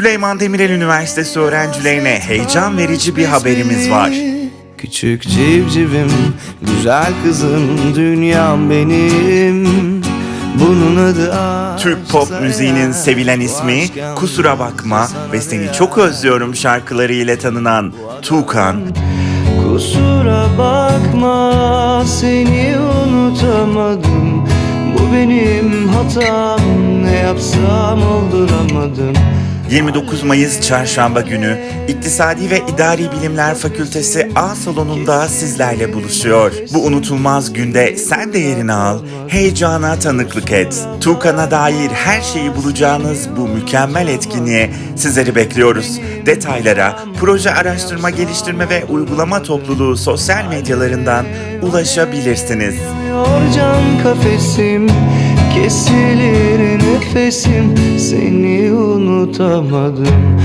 Süleyman Demirel Üniversitesi öğrencilerine heyecan verici bir haberimiz var. Küçük civcivim, güzel kızım, dünyam benim. Bunun adı. Türk pop müziğinin sevilen ismi Kusura Bakma ve Seni Çok Özlüyorum şarkıları ile tanınan Tuğkan, Kusura bakma seni unutamadım Bu benim hatam ne yapsam olduramadım 29 Mayıs Çarşamba günü İktisadi ve İdari Bilimler Fakültesi A salonunda sizlerle buluşuyor. Bu unutulmaz günde sen de yerini al, heyecana tanıklık et. Tuğkan'a dair her şeyi bulacağınız bu mükemmel etkinliğe sizleri bekliyoruz. Detaylara Proje Araştırma Geliştirme ve Uygulama Topluluğu sosyal medyalarından ulaşabilirsiniz. Can kafesim Kesilir nefesim Seni unutamadım